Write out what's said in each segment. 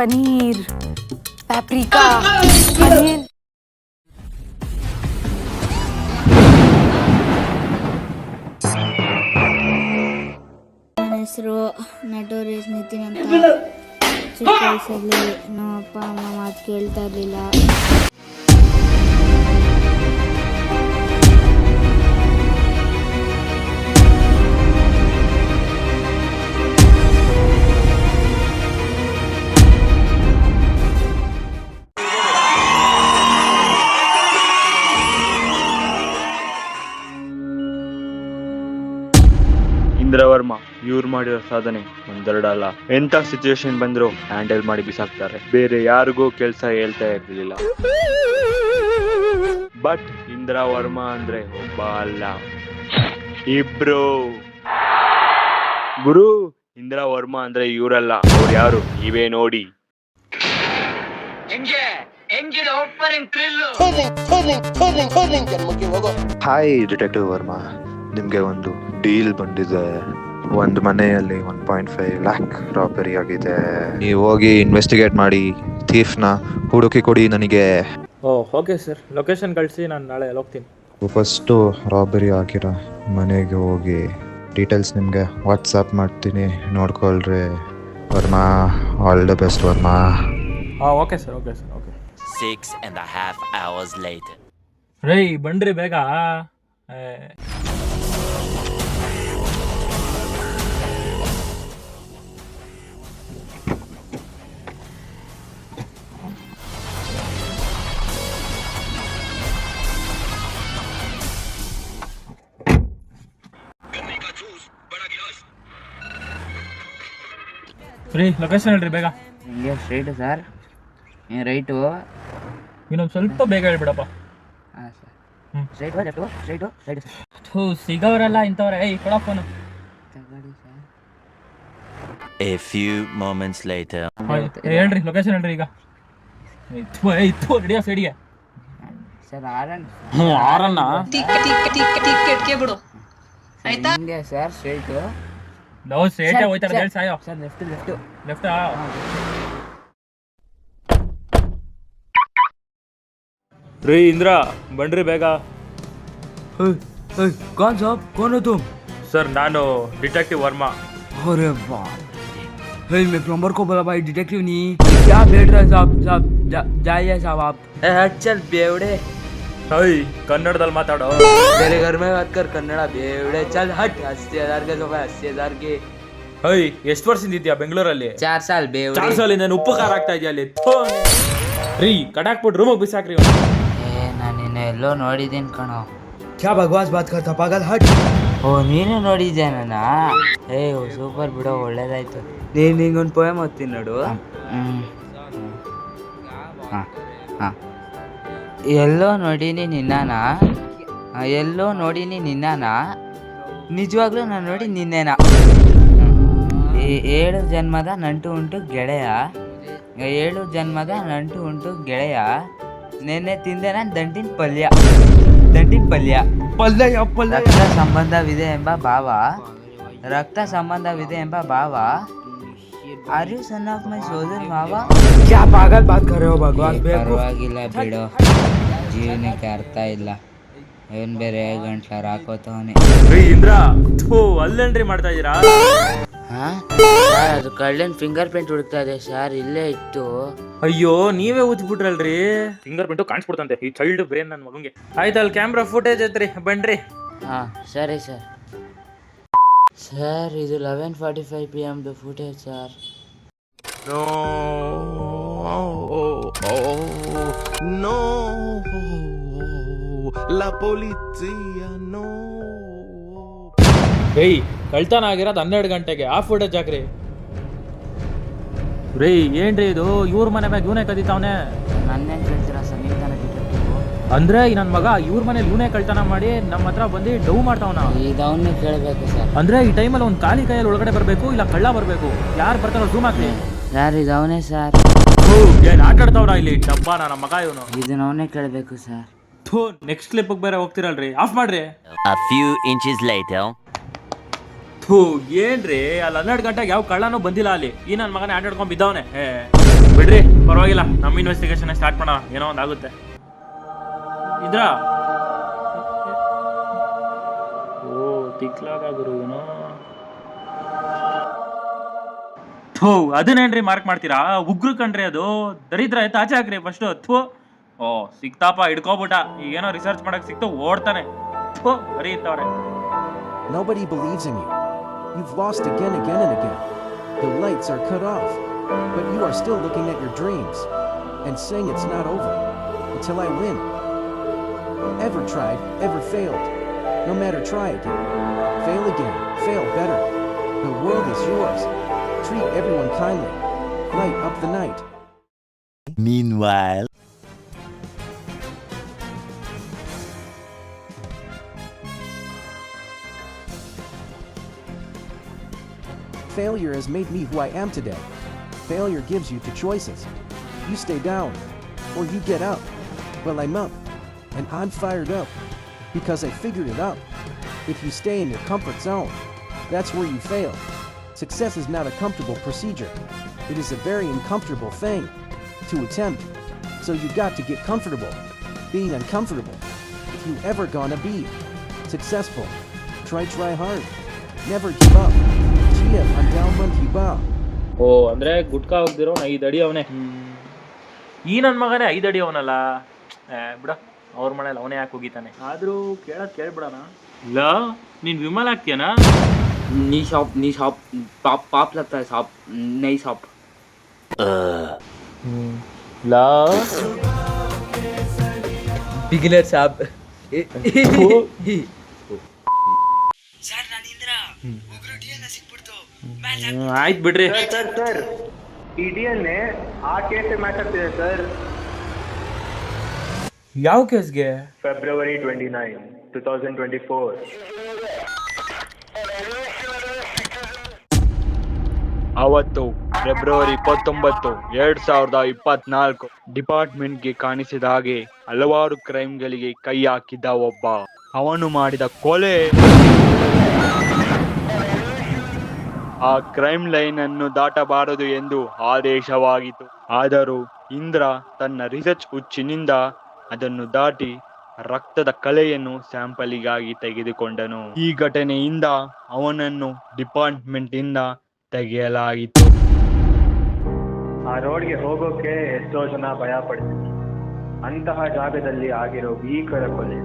ಪನೀರ್ ಪ್ಯಾಪ್ರಿಕಾ ಪನೀರ್ ನನ್ನ ಹೆಸರು ನಟೋರಿಯಸ್ ನಿತಿನ್ ಅಂತ. ಚಿಕ್ಕ ವಯಸ್ಸಲ್ಲಿ ನಮ್ಮ ಅಪ್ಪ ಅಮ್ಮ ಮಾತು ಕೇಳ್ತಾ ಇರಲಿಲ್ಲ. ಇವ್ರು ಮಾಡಿರೋ ಸಾಧನೆ ಒಂದೆರಡಲ್ಲ ಎಂತ ಸಿಚುವೇಶನ್ ಬಂದ್ರು ಹ್ಯಾಂಡಲ್ ಮಾಡಿ ಬಿಸಾಕ್ತಾರೆ. ಬೇರೆ ಯಾರಿಗೂ ಕೆಲಸ ಹೇಳ್ತಾ ಇರ್ಲಿಲ್ಲ. ಬಟ್ ಇಂದ್ರವರ್ಮ ಅಂದ್ರೆ ಒಬ್ಬ ಅಲ್ಲ. ಇಬ್ರು. ಗುರು ಇಂದಿರಾ ವರ್ಮಾ ಅಂದ್ರೆ ಇವರಲ್ಲ. ಅವ್ರು ಯಾರು? ನೀವೇ ನೋಡಿ. Hi detective Varma. ನಿಮ್ಗೆ ಒಂದು ಡೀಲ್ ಬಂದಿದೆ. ಒಂದು ಮನೆಯಲ್ಲಿ one point five lakh robbery ಆಗಿದೆ. ನೀವು ಹೋಗಿ ಇನ್ವೆಸ್ಟಿಗೇಟ್ ಮಾಡಿ ಥೀಫ್ನ ಹುಡುಕಿ ಕೊಡಿ ನನಗೆ. ಓ ಓಕೆ ಸರ್ ಲೊಕೇಶನ್ ಕಳಿಸಿ ನಾನು ನಾಳೆ ಅಲ್ಲಿ ಹೋಗ್ತೀನಿ. ಫಸ್ಟು ರಾಬರಿ ಆಗಿರೋ ಮನೆಗೆ ಹೋಗಿ ಡೀಟೇಲ್ಸ್ ನಿಮಗೆ ವಾಟ್ಸಪ್ ಮಾಡ್ತೀನಿ ನೋಡ್ಕೊಳ್ರಿ. Varma all the best Varma. ಹಾಂ okay sir okay sir okay Six and a half hours later. ರೈ ಬನ್ರಿ ಬೇಗ. ಏ, ರೀ ಲೊಕೇಶನ್ ಹೇಳ್ರಿ ಬೇಗ ಹಿಂಗೆ ಸ್ಟ್ರೈಟು ಸರ್ ಏನು ರೈಟು ಇನ್ನೊಂದು ಸ್ವಲ್ಪ ಬೇಗ ಹೇಳ್ಬಿಡಪ್ಪ ಹಾಂ sir straight straight left straight straight sir ಥೂ ಸಿಗೋರೆಲ್ಲ ಇಂಥವ್ರೆ ಏಯ್ ಕೊಡ ಫೋನು ತಗೊಳ್ಳಿ sir A few moments later. ಹೇಳ್ರಿ ಲೊಕೇಶನ್ ಹೇಳ್ರಿ ಈಗ ಇತ್ತು ಇತ್ತು ರೆಡಿಯಾ ಸೈಡಿಗೆ ಸರ್ ಆರನ್ ಹ್ಞೂ ಆರನ್ನ ಹಿಂಗೆ ಸರ್ ಸ್ಟ್ರೈಟು ನಾವು ಸ್ಟ್ರೇಟೇ ಹೋಯ್ತಾರೆ ಹೇಳಿ ಸಾಯೋ ಸರ್ ಲೆಫ್ಟು ಲೆಫ್ಟು ಲೆಫ್ಟಾ ರೀ ಇಂದ್ರ ಬನ್ರಿ ಬೇಗ कौन साहब कौन हो तुम ಸರ್ ನಾನು ಡಿಟೆಕ್ಟಿವ್ ವರ್ಮಾ अरे वाह हे मैं प्लम्बर को बोला भाई डिटेक्टिव नहीं क्या बैठ रहा है साहब साहब जा, जाइए साहब आप ಹಟ್ ಚಲ್ ಬೇವಡೆ ಹೈ ಕನ್ನಡದಲ್ಲಿ ಮಾತಾಡೋ तेरे घर में बात कर कन्नड़ा बेवड़े चल हट अस्सी हजार के सोफा अस्सी हजार के ಹೈ ಎಷ್ಟು ವರ್ಷದಿಂದ ಇದೆಯಾ ಬೆಂಗಳೂರಲ್ಲಿ चार साल बेवड़े ಚಾರ್ ಸಾಲಿ ನಾನು ಉಪ್ಪು ಖಾರ ಆಗ್ತಾ ಇದೆಯಾ ಅಲ್ಲಿ ಥು. ರೀ ಕಟಾಕ್ಬಿಟ್ಟು ರೂಮಿಗೆ ಬಿಸಾಕ್ರಿ ಏ ನಾನು ನಿನ್ನ ಎಲ್ಲೋ ನೋಡಿದ್ದೀನಿ ಕಣೋ क्या बकवास बात करता पागल हट ಓ ನೀನು ನೋಡಿದ್ಯಾ ನನ್ನ ಏ ಸೂಪರ್ ಬಿಡೋ ಒಳ್ಳೇದಾಯ್ತು ನೀನು ನಿಂಗೊಂದು ಪೋಯಮ್ ಓದ್ತೀನಿ ನೋಡು ಹ್ಮ್. ಹ, ಹ. ಎಲ್ಲೋ ನೋಡೀನಿ ನಿನ್ನಾನ. ಎಲ್ಲೋ ನೋಡೀನಿ ನಿನ್ನಾನ. ನಿಜವಾಗ್ಲೂ ನಾನು ನೋಡಿ ನಿನ್ನೆನಾ. ಏಳು ಜನ್ಮದ ನಂಟು ಉಂಟು ಗೆಳೆಯ. ಏಳು ಜನ್ಮದ ನಂಟು ಉಂಟು ಗೆಳೆಯ. ನೆನ್ನೆ ತಿಂದೆ ನಾನು ದಂಟಿನ ಪಲ್ಯ. ದಂಟಿನ ಪಲ್ಯ ಪಲ್ಯ. ರಕ್ತ ಸಂಬಂಧವಿದೆ ಎಂಬ ಭಾವ. ರಕ್ತ ಸಂಬಂಧವಿದೆ ಎಂಬ ಭಾವ. Are you son of my ಸೋದರ್ ಮಾವ. ಕ್ಯಾ ಪಾಗಲ್ ಬಾತ್ ಕರೆ ಹೋ ಭಗವಾನ್? ಪರವಾಗಿಲ್ಲ ಬಿಡು. ಜೀವನಕ್ಕೆ ಅರ್ಥ ಇಲ್ಲ. ಇವನ್ ಬೇರೆ ಗಂಟ್ಲ ರಾಕೋತವನೆ ಇಂದ್ರ ಥೂ ಅಲ್ಲೇನ್ರಿ ಮಾಡ್ತಾ ಇದೀರಾ? ಅದು ಕಳ್ಳನ್ ಫಿಂಗರ್ ಪ್ರಿಂಟ್ ಹುಡುಕ್ತಾ ಇದೆ. ಸರ್ ಇಲ್ಲೇ ಇತ್ತು. ಅಯ್ಯೋ ನೀವೇ ಊದ್ಬಿಟ್ರಲ್ರಿ? Finger print ಕಾಣಿಸ್ಬಿಡ್ತಂತೆ. ಈ ಚೈಲ್ಡ್ ಬ್ರೇನ್ ನನ್ನ ಮಗಂಗೆ. ಆಯ್ತು ಅಲ್ಲಿ ಕ್ಯಾಮ್ರಾ ಫುಟೇಜ್ ಐತ್ರಿ. ಬನ್ರಿ. ಹಾಂ ಸರಿ ಸರ್. ಸರ್ ಇದು ಲೆವೆನ್ ಫಾರ್ಟಿ ಫೈವ್ ಪಿ ಎಮ್ದು ಫುಟೇಜ್ ಸರ್ ಏಯ್ ಕಳ್ತನ ಆಗಿರೋದು ಹನ್ನೆರಡು ಗಂಟೆಗೆ. ಆ ಫುಟೇಜ್ ಹಾಕ್ರಿ. ರೀ ಏನ್ರಿ ಇದು? ಇವ್ರ ಮನೆ ಮ್ಯಾಗ ಇವನೇ ಕದೀತಾವನೆ. ನನ್ನೇನು ಅಂದ್ರೆ ಈ ನನ್ ಮಗ ಇವ್ರ ಮನೆ ಲೂನೆ ಕಳ್ತನ ಮಾಡಿ ನಮ್ಮ ಹತ್ರ ಬಂದು ಡೌ ಮಾಡ್ತಾವನ. ಇದವನ್ನೇ ಕೇಳಬೇಕು ಸರ್. ಅಂದ್ರೆ ಈ ಟೈಮಲ್ಲಿ ಒಂದು ಖಾಲಿ ಕೈಯಲ್ಲಿ ಒಳಗಡೆ ಬರಬೇಕು ಇಲ್ಲ ಕಳ್ಳ ಬರಬೇಕು? ಯಾರು ಬರ್ತಾರೋ ಝೂಮ್ ಹಾಕ್ಲಿ. ಸರ್ ಇದವನೇ ಸರ್? ಏನು ಏನ್ ಆಟ ಆಡ್ತಾವ್ರ ಇಲ್ಲಿ? ಡಬ್ಬಾನ ನಮ್ಮ ಮಗ ಇವನು. ಇದನ್ನವನ್ನೇ ಕೇಳಬೇಕು ಸರ್. ಥೂ ನೆಕ್ಸ್ಟ್ ಕ್ಲಿಪ್ ಬೇರೆ ಹೋಗ್ತಿರಲ್ರಿ. ಆಫ್ ಮಾಡ್ರಿ. A few inches later. ಥೂ ಏನ್ರಿ? ಅಲ್ಲಿ ಹನ್ನೆರಡು ಗಂಟೆಗೆ ಯಾವ ಕಳ್ಳನೂ ಬಂದಿಲ್ಲ ಅಲ್ಲಿ. ಈ ನನ್ನ ಮಗನೇ ಆಟ ಬಿದ್ದವನೇ. ಬಿಡ್ರಿ ಪರವಾಗಿಲ್ಲ. ನಮ್ಮ ಇನ್ವೆಸ್ಟಿಗೇಷನ್ ಸ್ಟಾರ್ಟ್ ಮಾಡೋಣ. ಏನೋ ಒಂದು ಆಗುತ್ತೆ. ಇದ್ರ ಓ ತಿಕ್ಲಾಗ ಗುರು ಏನೋ ಥೂ ಅದನ್ನೇನ್ರಿ ಮಾರ್ಕ್ ಮಾಡ್ತೀರಾ ಉಗ್ರು ಕಣ್ರಿ ಅದು ದರಿದ್ರ ಆಯ್ತು ಆಚೆ ಹಾಕ್ರಿ ಫಸ್ಟ್ ಥೋ ಓ ಸಿಕ್ತಾಪ ಹಿಡ್ಕೊಬಿಟ್ಟ ಈಗೇನೋ ರಿಸರ್ಚ್ ಮಾಡಕ್ ಸಿಕ್ತು ಓಡ್ತಾನೆ ಥೋ ಬರೀ ಇತ್ತವ್ರೆ Nobody believes in you. You've lost again, again, and again. The lights are cut off, but you are still looking at your dreams and saying it's not over until I win. Ever tried, ever failed. No matter, try again. Fail again, fail better. The world is yours. Treat everyone kindly. Light up the night. Meanwhile. Failure has made me who I am today. Failure gives you two choices. You stay down, or you get up. Well, I'm up, and I'm fired up, because I figured it out. If you stay in your comfort zone, that's where you fail. Success is not a comfortable procedure. It is a very uncomfortable thing to attempt. So you got to get comfortable. Being uncomfortable. If you ever gonna be successful, try try hard. Never give up. Chia undown hiba. ಓ ಅಂದ್ರೆ ಗುಟ್ಕಾ ಹೋಗ್ದಿರೋ ಐದು ಅಡಿ ಅವನೇ ಈ ನನ್ನ ಮಗನೇ ಐದು ಅಡಿ ಅವನಲ್ಲ ಏ ಬಿಡ ಅವ್ರ ಮನೇಲಿ ಅವನೇ ಯಾಕೆ ಹೋಗಿತಾನೆ ಆದರೂ ಕೇಳೋದು ಕೇಳ್ಬಿಡೋಣ. ಇಲ್ಲ ನೀನ್ ವಿಮಲ್ ಆಗ್ತೀಯನಾ? ನೀ ಶಾಪ್ ನೀ ಶಾಪ್ ಪಾಪ್ ಪಾಪ್ ಲಗ್ತಾ ಶಾಪ್ ನೈ ಶಾಪ್. ಇಲ್ಲ ಬಿಗಿನರ್ ಶಾಪ್. ಆಯ್ತು ಬಿಡ್ರಿ. ಸರ್ ಸರ್ ಇಡಿಯನ್ನೇ ಆ ಕೇಸೇ ಮ್ಯಾಟರ್ ಸರ್. ಯಾವ ಕೇಸ್ಗೆ? February twenty nine two thousand twenty four ಅವತ್ತು ಫೆಬ್ರವರಿ ಇಪ್ಪತ್ತೊಂಬತ್ತು ಎರಡ್ ಸಾವಿರದ ಇಪ್ಪತ್ನಾಲ್ಕು ಡಿಪಾರ್ಟ್ಮೆಂಟ್ಗೆ ಕಾಣಿಸಿದ ಹಾಗೆ ಹಲವಾರು ಕ್ರೈಮ್ಗಳಿಗೆ ಕೈ ಹಾಕಿದ್ದ ಒಬ್ಬ. ಅವನು ಮಾಡಿದ ಕೊಲೆ. ಆ ಕ್ರೈಮ್ ಲೈನ್ ಅನ್ನು ದಾಟಬಾರದು ಎಂದು ಆದೇಶವಾಗಿತ್ತು. ಆದರೂ ಇಂದ್ರ ತನ್ನ ರಿಸರ್ಚ್ ಹುಚ್ಚಿನಿಂದ ಅದನ್ನು ದಾಟಿ ರಕ್ತದ ಕಲೆಯನ್ನು ಸ್ಯಾಂಪಲಿಗಾಗಿ ತೆಗೆದುಕೊಂಡನು. ಈ ಘಟನೆಯಿಂದ ಅವನನ್ನು ಡಿಪಾರ್ಟ್ಮೆಂಟ್ ಇಂದ ತೆಗೆಯಲಾಯಿತು. ಆ ರೋಡ್ಗೆ ಹೋಗೋಕೆ ಎಷ್ಟೋ ಜನ ಭಯ ಪಡ್ತಿದ್ರು ಅಂತಹ ಜಾಗದಲ್ಲಿ ಆಗಿರೋ ಭೀಕರ ಕೊಲೆ.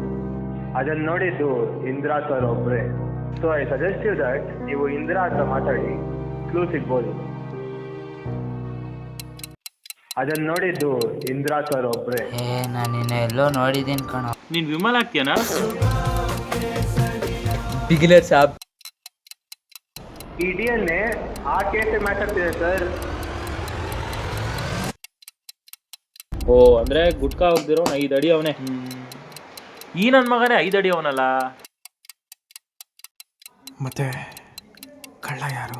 ಅದನ್ನ ನೋಡಿದ್ದು Indira sir ಒಬ್ರೆ. So I suggest you that ನೀವು ಇಂದಿರಾ ಹತ್ರ ಮಾತಾಡಿ. ಕ್ಲೂ ಸಿಗ್ಬೋದು. ಅದನ್ನ ನೋಡಿದ್ದು ಇಂದ್ರಾ ಸರ್ ಒಬ್ರೆ. ಏ ನಾನು ಎಲ್ಲೋ ನೋಡಿದ್ದೀನಿ ಕಣ. ನೀನ್ ವಿಮಲ್ ಆಗ್ತೀಯನಾ? ಬಿಗಿಲರ್ ಸಾಬ್. ಇಡಿಯನ್ನೇ ಆ ಕೇಸೇ ಮ್ಯಾಚ್ ಸರ್. ಓ ಅಂದ್ರೆ ಗುಟ್ಕಾ ಹೋಗ್ದಿರೋ ಐದು ಅಡಿ ಅವನೇ. ಈ ನನ್ನ ಮಗನೇ ಐದು ಅಡಿ ಅವನಲ್ಲ? ಮತ್ತೆ ಕಳ್ಳ ಯಾರು?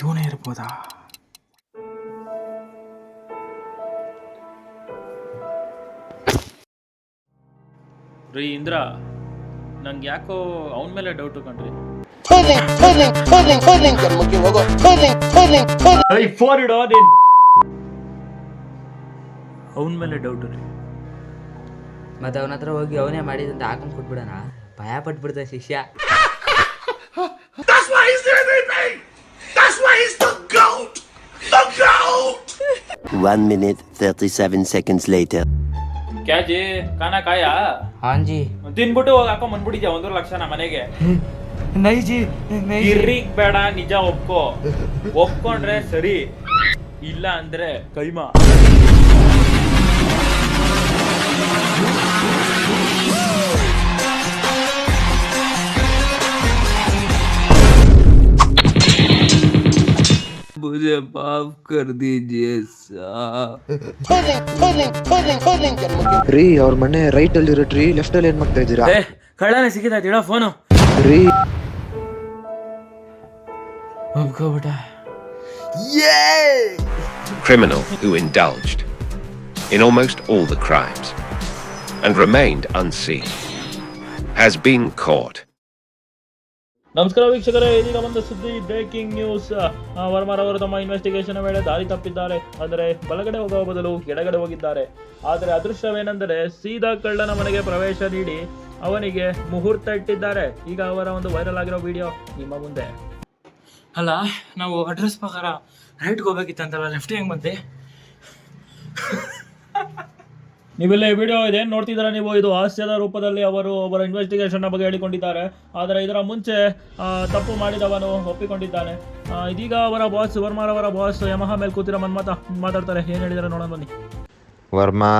ಇವನೇ ಇರ್ಬೋದಾ? ರೀ ಇಂದ್ರ ನಂಗೆ ಯಾಕೋ ಅವನ ಮೇಲೆ ಡೌಟ್ ಕಣ್ರಿ ಫೋನ್ ಇಡೋ ನೀನ್. ಅವನ ಮೇಲೆ ಡೌಟ್ ರೀ. ಮತ್ತೆ ಅವನ ಹತ್ರ ಹೋಗಿ ಅವನೇ ಮಾಡಿದಂತ ಹಾಕೊಂಡ್ ಕೊಟ್ಬಿಡೋಣ. ಭಯ ಪಟ್ಬಿಡ್ತ ಶಿಷ್ಯ. One minute, 37 seconds later. ಕ್ಯಾಜಿ Kana ಕಾಯ? ಹಾಂಜಿ. ತಿನ್ಬಿಟ್ಟು ಹೋಗಿ ಹಾಕೊಂಡ್ ಬಂದ್ಬಿಟ್ಟಿದ್ಯಾ ಒಂದೂವರೆ ಲಕ್ಷ ನಮ್ಮ ಮನೆಗೆ. ನೈ ಜಿ ಜಿ. ಬೇಡ ನಿಜ ಒಪ್ಕೋ. ಒಪ್ಕೊಂಡ್ರೆ ಸರಿ ಇಲ್ಲ ಅಂದ್ರೆ ಕೈಮಾ. मुझे माफ कर दीजिए साहब ರೀ ಅವ್ರ ಮನೆ ರೈಟ್ ಅಲ್ಲಿ ಇರೋ ಟ್ರೀ ಲೆಫ್ಟ್ ಅಲ್ಲಿ ಏನ್ ಮಾಡ್ತಾ ಇದ್ದೀರಾ ಏ ಕಳ್ಳನೇ ಸಿಕ್ಕಿದಾಯ್ತು ಇಡ ಫೋನು ರೀ ಒಪ್ಕೋಬಿಟ್ಟ criminal who indulged in almost all the crimes and remained unseen, has been caught. ನಮಸ್ಕಾರ ವೀಕ್ಷಕರೇ, ಇದೀಗ ಒಂದು ಸುದ್ದಿ ಬ್ರೇಕಿಂಗ್ ನ್ಯೂಸ್ ವರ್ಮಾರ್ ಅವರು ತಮ್ಮ ಇನ್ವೆಸ್ಟಿಗೇಷನ್ ವೇಳೆ ದಾರಿ ತಪ್ಪಿದ್ದಾರೆ. ಅಂದರೆ ಬಲಗಡೆ ಹೋಗುವ ಬದಲು ಎಡಗಡೆ ಹೋಗಿದ್ದಾರೆ. ಆದರೆ ಅದೃಷ್ಟವೇನೆಂದರೆ ಸೀದಾ ಕಳ್ಳನ ಮನೆಗೆ ಪ್ರವೇಶ ನೀಡಿ ಅವನಿಗೆ ಮುಹೂರ್ತ ಇಟ್ಟಿದ್ದಾರೆ. ಈಗ ಅವರ ಒಂದು ವೈರಲ್ ಆಗಿರೋ ವಿಡಿಯೋ ನಿಮ್ಮ ಮುಂದೆ. ಅಲ್ಲ, ನಾವು ಅಡ್ರೆಸ್ ಪ್ರಕಾರ ರೈಟ್ಗೆ ಹೋಗ್ಬೇಕಿತ್ತಂತಲ್ಲ ಲೆಫ್ಟ್ ಹೆಂಗ್ ಬಂದೆ? ನೀವೆಲ್ಲ ವಿಡಿಯೋ ಇದೆ, ನೋಡ್ತಿದ್ದೀರಾ ನೀವು? ಇದು ಹಾಸ್ಯದ ರೂಪದಲ್ಲಿ ಅವರು ಅವರ ಇನ್ವೆಸ್ಟಿಗೇಷನ್ ಬಗ್ಗೆ ಹೇಳಿಕೊಂಡಿದ್ದಾರೆ. ಆದರೆ ಇದರ ಮುಂಚೆ ತಪ್ಪು ಮಾಡಿದವನು ಒಪ್ಪಿಕೊಂಡಿದ್ದಾನೆ. ಇದೀಗ ಅವರ ಬಾಸ್ ವರ್ಮಾರ್ ಅವರ ಬಾಸ್ ಯಮಹ ಮೇಲೆ ಕೂತಿರೋ ಮನ್ಮಾತ ಮಾತಾಡ್ತಾರೆ. ಏನು ಹೇಳಿದ್ದಾರೆ ನೋಡೋಣ ಬನ್ನಿ. Varma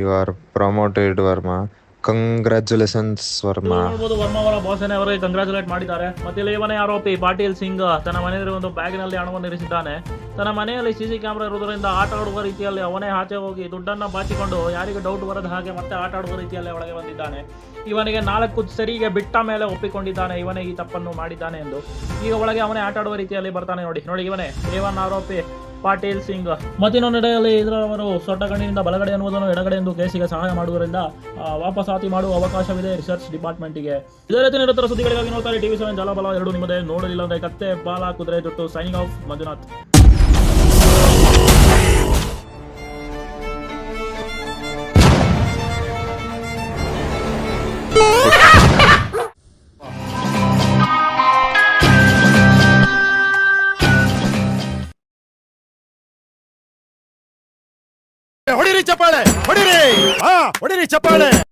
you are promoted Varma. Congratulations Varma ನೋಡ್ಬೋದು ವರ್ಮಾ ಅವರ ಬಾಸನೇ ಅವರಿಗೆ ಕಂಗ್ರಾಚುಲೇಟ್ ಮಾಡಿದ್ದಾರೆ. ಮತ್ತೆ ಇಲ್ಲಿ ಇವನೇ ಆರೋಪಿ ಪಾಟೀಲ್ ಸಿಂಗ್, ತನ್ನ ಮನೆಯಲ್ಲಿ ಒಂದು ಬ್ಯಾಗಿನಲ್ಲಿ ಹಣವನ್ನು ಇರಿಸಿದ್ದಾನೆ. ತನ್ನ ಮನೆಯಲ್ಲಿ ಸಿಸಿ ಕ್ಯಾಮೆರಾ ಇರುವುದರಿಂದ ಆಟ ಆಡುವ ರೀತಿಯಲ್ಲಿ ಅವನೇ ಆಚೆ ಹೋಗಿ ದುಡ್ಡನ್ನ ಬಾಚಿಕೊಂಡು ಯಾರಿಗೂ ಡೌಟ್ ಬರದ ಹಾಗೆ ಮತ್ತೆ ಆಟ ಆಡುವ ರೀತಿಯಲ್ಲಿ ಒಳಗೆ ಬಂದಿದ್ದಾನೆ. ಇವನಿಗೆ ನಾಲ್ಕು ಸರಿಗೆ ಬಿಟ್ಟ ಮೇಲೆ ಒಪ್ಪಿಕೊಂಡಿದ್ದಾನೆ. ಇವನೇ ಈ ತಪ್ಪನ್ನು ಮಾಡಿದ್ದಾನೆ ಎಂದು. ಈಗ ಒಳಗೆ ಅವನೇ ಆಟ ಆಡುವ ರೀತಿಯಲ್ಲಿ ಬರ್ತಾನೆ ನೋಡಿ. ನೋಡಿ ಇವನೇ ಏವನ್ ಆರೋಪಿ. ಪಾಟೀಲ್ ಸಿಂಗ್. ಮತ್ತಿನ್ನೊಂದು ನಡೆಯಲ್ಲಿ ಇದರವರು ಸೊಟ್ಟ ಕಣ್ಣಿನಿಂದ ಬಲಗಡೆ ಎನ್ನುವುದನ್ನು ಎಡಗಡೆ ಎಂದು ಕೇಸಿಗೆ ಸಹಾಯ ಮಾಡುವುದರಿಂದ ವಾಪಸಾತಿ ಮಾಡುವ ಅವಕಾಶವಿದೆ ರಿಸರ್ಚ್ ಡಿಪಾರ್ಟ್ಮೆಂಟ್ಗೆ. ಇದೇ ರೀತಿ ನಿರಂತರ ಸುದ್ದಿಗಳಿಗಾಗಿ ನೋಡ್ತಾರೆ ಟಿವಿ ಸೆವೆನ್ ಜಲಬಲ ಎರಡು ನಿಮ್ಮದೇ ನೋಡಲಿಲ್ಲ ಅಂದರೆ ಕತ್ತೆ, ಬಾಲ, ಕುದುರೆ, ಜುಟ್ಟು, ಸೈನಿಂಗ್ ಆಫ್ ಮಂಜುನಾಥ್. உடனே சப்பாடு.